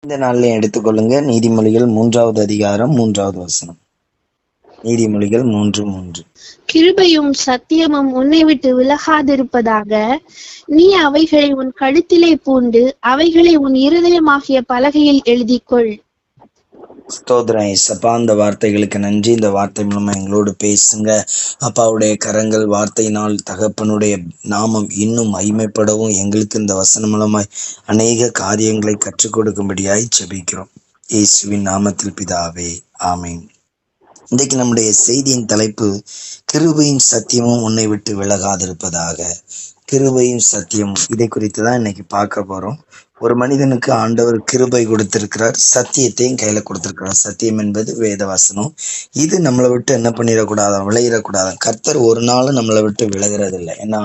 இந்த நாள்ல எடுத்துக்கொள்ளுங்க. நீதிமொழிகள் மூன்றாவது அதிகாரம் மூன்றாவது வசனம். நீதிமொழிகள் மூன்று மூன்று. கிருபையும் சத்தியமும் உன்னை விட்டு விலகாதிருப்பதாக. நீ அவைகளை உன் கழுத்திலே பூண்டு அவைகளை உன் இருதயமாகிய பலகையில் எழுதிக்கொள். ஸ்தோத்திரம் ஏசப்பா இந்த வார்த்தைகளுக்கு நன்றி. இந்த வார்த்தை மூலமா எங்களோடு பேசுங்க. அப்பாவுடைய கரங்கள் வார்த்தையினால் தகப்பனுடைய நாமம் இன்னும் மகிமைப்படவும் எங்களுக்கு இந்த வசனம் மூலமாய் அநேக காரியங்களை கற்றுக் கொடுக்கும்படியாய் ஜெபிக்கிறோம். இயேசுவின் நாமத்தில் பிதாவே ஆமீன். இன்றைக்கு நம்முடைய செய்தியின் தலைப்பு கிருபையும் சத்தியமும் உன்னை விட்டு விலகாதிருப்பதாக. கிருபையும் சத்தியமும் இதை குறித்து தான் இன்னைக்கு பார்க்க போறோம். ஒரு மனிதனுக்கு ஆண்டவர் கிருபை கொடுத்திருக்கிறார் சத்தியத்தையும் கையில கொடுத்திருக்கிறார். சத்தியம் என்பது வேத வசனம். இது நம்மளை விட்டு என்ன பண்ணிடக்கூடாது விளையிடக்கூடாதான் கர்த்தர் ஒரு நாளும் நம்மளை விட்டு விலகிறது இல்லை ஏன்னா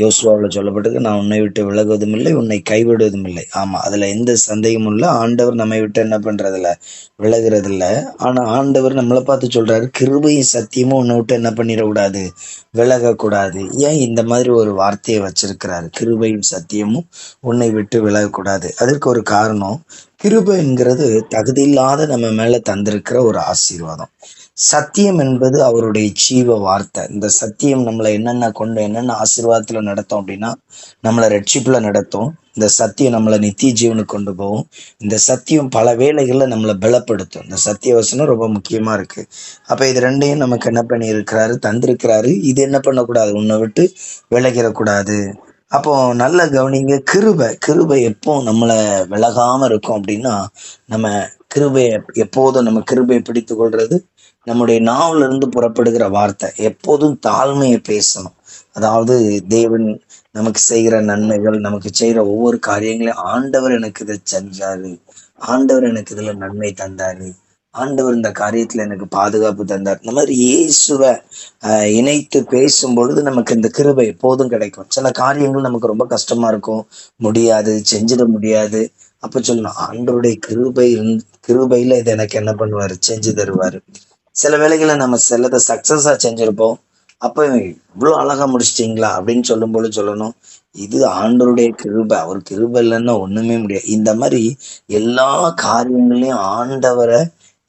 யோசுவாவில் சொல்லப்பட்டது நான் உன்னை விட்டு விலகுவதும் இல்லை உன்னை கைவிடுவதும் இல்லை. ஆமா அதுல எந்த சந்தேகமும் இல்லை. ஆண்டவர் நம்மை விட்டு என்ன பண்றதில்ல விலகிறது ஆனால் ஆனா ஆண்டவர் நம்மளை பார்த்து சொல்றாரு கிருபையும் சத்தியமும் உன்னை விட்டு என்ன பண்ணிடக்கூடாது விலகக்கூடாது. ஏன் இந்த மாதிரி ஒரு வார்த்தையை வச்சிருக்கிறாரு? கிருபையும் சத்தியமும் உன்னை விட்டு விட்டு விலகக்கூடாது. அதற்கு ஒரு காரணம் கிருபைங்கிறது தகுதி தகுதியில்லாத நம்ம மேல தந்திருக்கிற ஒரு ஆசீர்வாதம். சத்தியம் என்பது அவருடைய ஜீவ வார்த்தை. இந்த சத்தியம் நம்மளை என்னென்ன கொண்டு என்னென்ன ஆசீர்வாதத்துல நடத்தும் அப்படின்னா நம்மளை ரட்சிப்புல நடத்தும். இந்த சத்தியம் நம்மளை நித்திய ஜீவனுக்கு கொண்டு போகும். இந்த சத்தியம் பல வேலைகளில் நம்மளை பலப்படுத்தும். இந்த சத்திய வசனம் ரொம்ப முக்கியமா இருக்கு. அப்ப இது ரெண்டையும் நமக்கு என்ன பண்ணி இருக்கிறாரு தந்திருக்கிறாரு. இது என்ன பண்ணக்கூடாது? உன்னை விட்டு விலகிடக்கூடாது. அப்போ நல்ல கவனிங்க கிருபை கிருபை எப்போ நம்மளை விலகாம இருக்கும் அப்படின்னா நம்ம கிருபையை எப்போதும் நம்ம கிருபையை பிடித்து கொள்றது நம்முடைய நாவுல இருந்து புறப்படுகிற வார்த்தை எப்போதும் தாழ்மையை பேசணும். அதாவது தேவன் நமக்கு செய்கிற நன்மைகள் நமக்கு செய்கிற ஒவ்வொரு காரியங்களையும் ஆண்டவர் எனக்கு இதை செஞ்சாரு. ஆண்டவர் எனக்கு இதுல நன்மை தந்தாரு. ஆண்டவர் இந்த காரியத்துல எனக்கு பாதுகாப்பு தந்தார். இந்த மாதிரி இயேசுவை இணைத்து பேசும் பொழுது நமக்கு இந்த கிருபை எப்போதும் கிடைக்கும். சில காரியங்கள் நமக்கு ரொம்ப கஷ்டமா இருக்கும். முடியாது செஞ்சிட முடியாது. அப்ப சொல்லணும் ஆண்டவருடைய கிருபை கிருபையில இதை எனக்கு என்ன பண்ணுவாரு? செஞ்சு தருவாரு. சில வேளைகளை நம்ம சிலதை சக்சஸா செஞ்சிருப்போம். அப்ப இவ்வளோ அழகா முடிச்சிட்டீங்களா? அப்படின்னு சொல்லும் சொல்லணும் இது ஆண்டவருடைய கிருபை. அவர் கிருபை இல்லைன்னா ஒண்ணுமே முடியாது. இந்த மாதிரி எல்லா காரியங்களையும் ஆண்டவரை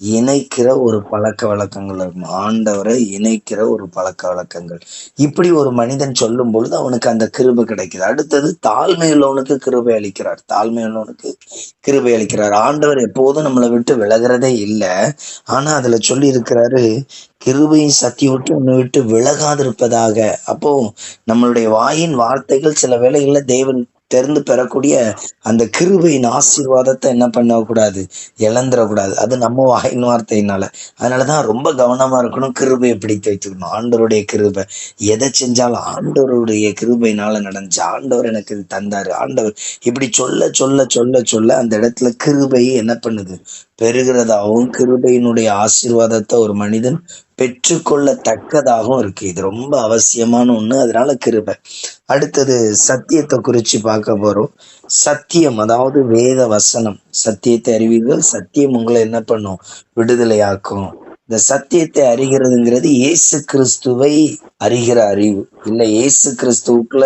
இணைக்கிற ஒரு பழக்க வழக்கங்கள் இருக்கும். ஆண்டவரை இணைக்கிற ஒரு பழக்க வழக்கங்கள். இப்படி ஒரு மனிதன் சொல்லும் பொழுது அவனுக்கு அந்த கிருபை கிடைக்குது அடுத்தது தாழ்மை உள்ளவனுக்கு கிருபை அளிக்கிறார். தாழ்மை உள்ளவனுக்கு கிருபை அளிக்கிறார். ஆண்டவர் எப்போதும் நம்மளை விட்டு விலகிறதே இல்லை. ஆனா அதுல சொல்லி இருக்கிறாரு கிருபையின் சக்தி விட்டு உன்னை விட்டு விலகாதிருப்பதாக. அப்போ நம்மளுடைய வாயின் வார்த்தைகள் சில வேளைகள்ல தேவன் தெரிந்து பெறக்கூடிய அந்த கிருபையின் ஆசீர்வாதத்தை என்ன பண்ணக்கூடாது இழந்துடக்கூடாது அது நம்ம வாயின் வார்த்தையினால. அதனாலதான் ரொம்ப கவனமா இருக்கணும் கிருபையை பிடித்து வைத்துக்கணும். ஆண்டவருடைய கிருபை. எதை செஞ்சாலும் ஆண்டவருடைய கிருபையினால நடந்துச்சு. ஆண்டவர் எனக்கு இது தந்தாரு. ஆண்டவர் இப்படி சொல்ல சொல்ல சொல்ல சொல்ல அந்த இடத்துல கிருபை என்ன பண்ணுது? பெறுகிறதாகவும் கிருபையினுடைய ஆசீர்வாதத்தை ஒரு மனிதன் பெற்றுக்கொள்ளத்தக்கதாகவும் இருக்கு. இது ரொம்ப அவசியமான ஒண்ணு. அதனால கிருபை. அடுத்தது சத்தியத்தை குறிச்சு பார்க்க போறோம். சத்தியம் அதாவது வேத வசனம். சத்தியத்தை அறிவீர்கள். சத்தியம் உங்களை என்ன பண்ணும்? விடுதலையாக்கும். இந்த சத்தியத்தை அறிகிறதுங்கிறது இயேசு கிறிஸ்துவை அறிகிற அறிவு. இல்ல இயேசு கிறிஸ்துவுக்குள்ள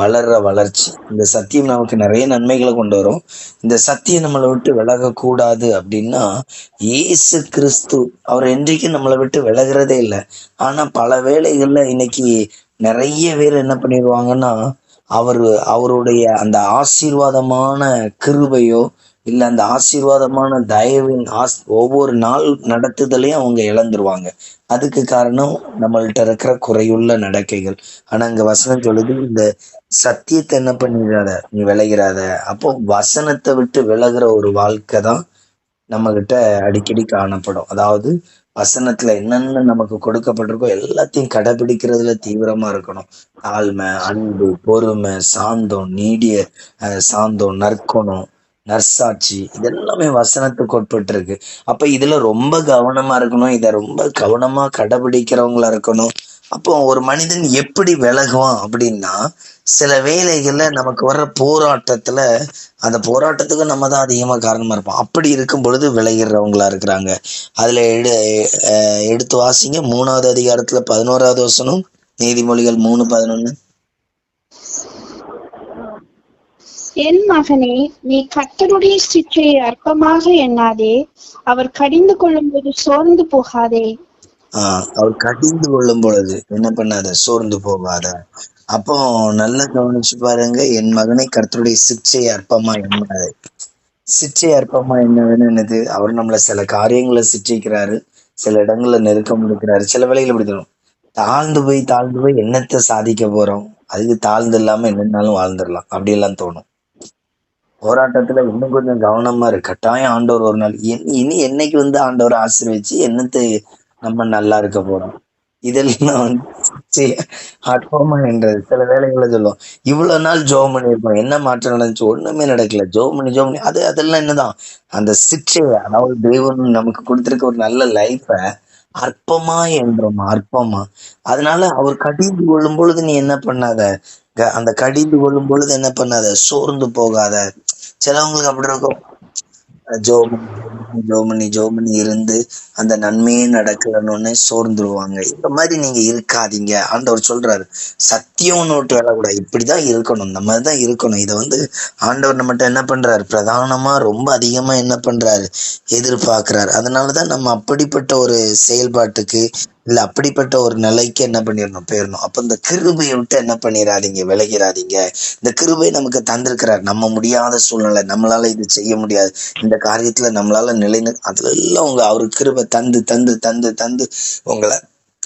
வளர்ற வளர்ச்சி. இந்த சத்தியம் நமக்கு நிறைய நன்மைகளை கொண்டு வரும். இந்த சத்தியம் நம்மளை விட்டு விலகக்கூடாது அப்படின்னா இயேசு கிறிஸ்து அவர் என்றைக்கும் நம்மளை விட்டு விலகிறதே இல்லை. ஆனா பல வேளைகள்ல இன்னைக்கு நிறைய பேர் என்ன பண்ணிடுவாங்கன்னா அவர் அவருடைய அந்த ஆசீர்வாதமான கிருபையோ இல்ல அந்த ஆசீர்வாதமான தயவின் ஆஸ் ஒவ்வொரு நாள் நடத்துதலையும் அவங்க இழந்துருவாங்க. அதுக்கு காரணம் நம்மள்ட்ட இருக்கிற குறையுள்ள நடக்கைகள். ஆனா இங்க வசனம் சொல்லுது இந்த சத்தியத்தை என்ன பண்ணிடாத நீ விளைகிறாத அப்போ வசனத்தை விட்டு விலகிற ஒரு வாழ்க்கை தான் நம்ம கிட்ட அடிக்கடி காணப்படும். அதாவது வசனத்துல என்னென்ன நமக்கு கொடுக்கப்பட்டிருக்கோ எல்லாத்தையும் கடைபிடிக்கிறதுல தீவிரமா இருக்கணும். தாழ்மை அன்பு பொறுமை சாந்தம் நீடிய சாந்தம் நற்குணம் நர்சாட்சி இதெல்லாமே வசனத்துக்கு உட்பட்டு இருக்கு அப்ப இதுல ரொம்ப கவனமா இருக்கணும் இத ரொம்ப கவனமா கடைபிடிக்கிறவங்களா இருக்கணும். அப்போ ஒரு மனிதன் எப்படி விலகுவான் அப்படின்னா சில வேலைகள்ல நமக்கு வர்ற போராட்டத்துல அந்த போராட்டத்துக்கு நம்ம தான் அதிகமா காரணமா இருப்போம். அப்படி இருக்கும் பொழுது விலகிறவங்களா இருக்கிறாங்க. அதுல எடு அஹ் எடுத்து வாசிங்க. மூணாவது அதிகாரத்துல பதினோராவது வசனம் நீதிமொழிகள் மூணு பதினொன்னு. என் மகனே நீ கர்த்தருடைய சிற்றையை அற்பமாக எண்ணாதே. அவர் கடிந்து கொள்ளும்போது சோர்ந்து போகாதே. ஆஹ் அவர் கடிந்து கொள்ளும் பொழுது என்ன பண்ணாத? சோர்ந்து போகாத. அப்போ நல்லா கவனிச்சு பாருங்க என் மகனை கர்த்தருடைய சிக்ஷை அற்பமா எண்ணாது. சிக்ஷை அற்பமா என்ன என்னது? அவர் நம்மள சில காரியங்களை சிற்றிக்கிறாரு சில இடங்கள்ல நெருக்கம் இருக்கிறாரு சில வேலைகள் இப்படி தரும் தாழ்ந்து போய் தாழ்ந்து போய் என்னத்தை சாதிக்க போறோம்? அதுக்கு தாழ்ந்து இல்லாம என்னன்னாலும் வாழ்ந்துடலாம். அப்படியெல்லாம் தோணும். போராட்டத்துல இன்னும் கொஞ்சம் கவனமா இரு. கட்டாயம் ஆண்டவர் ஒரு நாள் இனி இனி என்னைக்கு வந்து ஆண்டவர் ஆசீர்வதிச்சு என்னத்தை நம்ம நல்லா இருக்க போறோம்? இதெல்லாம் அற்பமா என்றது சில வேலைகளை சொல்லுவோம் இவ்வளவு நாள் ஜோம் பண்ணியிருக்கோம் என்ன மாற்றம் நடந்துச்சு? ஒண்ணுமே நடக்கல. ஜோம் பண்ணி ஜோம் பண்ணி அது அதெல்லாம் என்னதான்? அந்த சிற்றை அதாவது தெய்வம் நமக்கு கொடுத்திருக்க ஒரு நல்ல லைஃப அற்பமா என்றோம் அற்பமா. அதனால அவர் கடிந்து கொள்ளும் பொழுது நீ என்ன பண்ணாத? அந்த கடிந்து கொள்ளும் பொழுது என்ன பண்ணாத? சோர்ந்து போகாத. சிலவங்களுக்கு அப்படி இருக்கும். ஜோமனி ஜோமனி ஜோமனி இருந்து அந்த நன்மையே நடக்கலன்னு சோர்ந்துருவாங்க. இந்த மாதிரி நீங்க இருக்காதீங்க. ஆண்டவர் சொல்றாரு சத்தியம் நோட்டு வேலை கூட இப்படிதான் இருக்கணும். இந்த மாதிரிதான் இருக்கணும். இதை வந்து ஆண்டவர் நம்மகிட்ட என்ன பண்றாரு? பிரதானமா ரொம்ப அதிகமா என்ன பண்றாரு? எதிர்பார்க்கிறாரு. அதனாலதான் நம்ம அப்படிப்பட்ட ஒரு செயல்பாட்டுக்கு இல்ல அப்படிப்பட்ட ஒரு நிலைக்கு என்ன பண்ணிடணும்? போயிடணும். அப்ப இந்த கிருபையை விட்டு என்ன பண்ணிடாதீங்க விலகிறாதீங்க இந்த கிருபை நமக்கு தந்திருக்கிறார். நம்ம முடியாத சூழ்நிலை நம்மளால இது செய்ய முடியாது. இந்த காரியத்துல நம்மளால நிலைநிறு அதுல எல்லாம் உங்க அவரு கிருபை தந்து தந்து தந்து தந்து உங்களை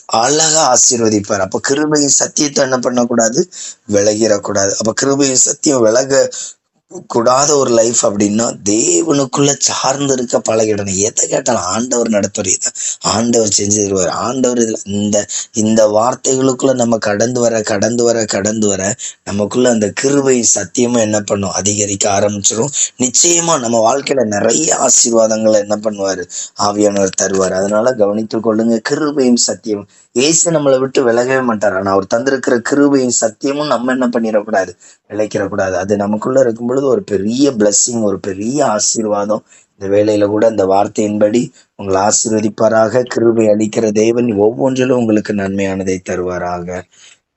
அழகா ஆசீர்வதிப்பார். அப்ப கிருபையின் சத்தியத்தை என்ன பண்ணக்கூடாது? விலகிடக்கூடாது அப்ப கிருபையின் சத்தியம் விலக கூடாத ஒரு லைஃப் அப்படின்னா தேவனுக்குள்ள சார்ந்து இருக்க பழகிடணும் எதை கேட்டாலும் ஆண்டவர் நடத்துவார். ஆண்டவர் செஞ்சு தருவார் ஆண்டவர் இதுல இந்த இந்த வார்த்தைகளுக்குள்ள நம்ம கடந்து வர கடந்து வர கடந்து வர நமக்குள்ள அந்த கிருபை சத்தியமும் என்ன பண்ணும்? அதிகரிக்க ஆரம்பிச்சிடும் நிச்சயமா நம்ம வாழ்க்கையில நிறைய ஆசீர்வாதங்களை என்ன பண்ணுவாரு? ஆவியானவர் தருவார். அதனால கவனித்துக் கொள்ளுங்க கிருபையும் சத்தியம் ஏசு நம்மளை விட்டு விலகவே மாட்டார். ஆனால் அவர் தந்திருக்கிற கிருபையும் சத்தியமும் நம்ம என்ன பண்ணிடக்கூடாது? விளைக்கிறக்கூடாது. அது நமக்குள்ள இருக்கும் பொழுது ஒரு பெரிய பிளஸ்ஸிங் ஒரு பெரிய ஆசீர்வாதம். இந்த வேலையில கூட அந்த வார்த்தையின்படி உங்களை ஆசீர்வதிப்பாராக. கிருபை அளிக்கிற தேவன் ஒவ்வொன்றிலும் உங்களுக்கு நன்மையானதை தருவாராக.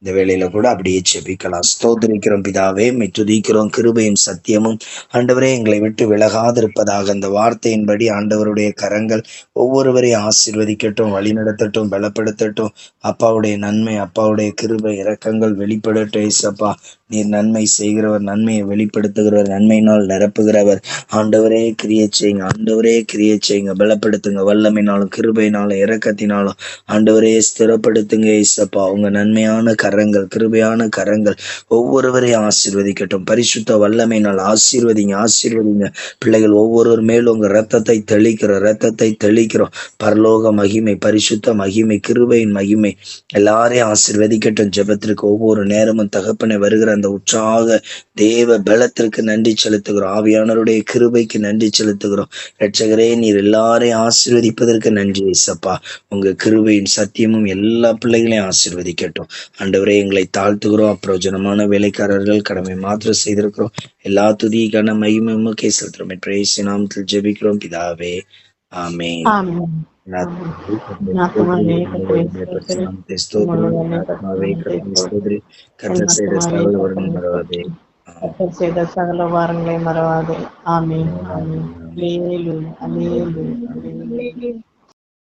இந்த வேளையில கூட அப்படியே செபிக்கலாம் ஸ்தோத்திரிக்கிறோம் பிதாவே துதிக்கிறோம் கிருபையும் சத்தியமும். ஆண்டவரே எங்களை விட்டு விலகாதிருப்பதாக அந்த வார்த்தையின்படி ஆண்டவருடைய கரங்கள் ஒவ்வொருவரையும் ஆசிர்வதிக்கட்டும் வழிநடத்தட்டும் பலப்படுத்தட்டும். அப்பாவுடைய நன்மை அப்பாவுடைய கிருபை இரக்கங்கள் வெளிப்படட்டும் ஏசப்பா. நீர் நன்மை செய்கிறவர் நன்மையை வெளிப்படுத்துகிறவர் நன்மையினால் நிரப்புகிறவர். ஆண்டவரே கிரியை செய்யுங்க ஆண்டவரே கிரியை செய்யுங்க. பலப்படுத்துங்க வல்லமைனாலும் கிருபையினாலும் இரக்கத்தினாலும். ஆண்டவரே ஸ்திரப்படுத்துங்க ஏசப்பா. உங்க நன்மையான கரங்கள் கிருபையான கரங்கள் ஒவ்வொருவரையும் ஆசீர்வதிக்கட்டும். பரிசுத்த வல்லமையினால் ஆசீர்வதிங்க ஆசீர்வதிங்க. பிள்ளைகள் ஒவ்வொருவர் மேலும் உங்க ரத்தத்தை தெளிக்கிறோம் ரத்தத்தை தெளிக்கிறோம் பரலோக மகிமை பரிசுத்த மகிமை கிருபையின் மகிமை. எல்லாரையும் ஆசீர்வதிக்கட்டும். ஜெபத்திற்கு ஒவ்வொரு நேரமும் தகப்பனை வருகிற அந்த உற்சாக தேவ பலத்திற்கு நன்றி செலுத்துகிறோம். ஆவியானவருடைய கிருபைக்கு நன்றி செலுத்துகிறோம். ரட்சகரே நீர் எல்லாரையும் ஆசீர்வதிப்பதற்கு நன்றி இசப்பா உங்க கிருபையின் சத்தியமும் எல்லா பிள்ளைகளையும் ஆசீர்வதிக்கட்டும். ஆண்டவரே எங்களை தாழ்த்துகிறோம். அப்பிரயோஜனமான வேலைக்காரர்கள் கடமை மாத்திரம் செய்திருக்கிறோம். எல்லா துதி கன மகிமும் செலுத்துறோம் பிரேசி நாமத்தில் ஜெபிக்கிறோம். பிதாவே. கர்த்தர் செய்த சகல மறவாதே. கர்த்தர் செய்த சகல வாரங்களை மறவாதே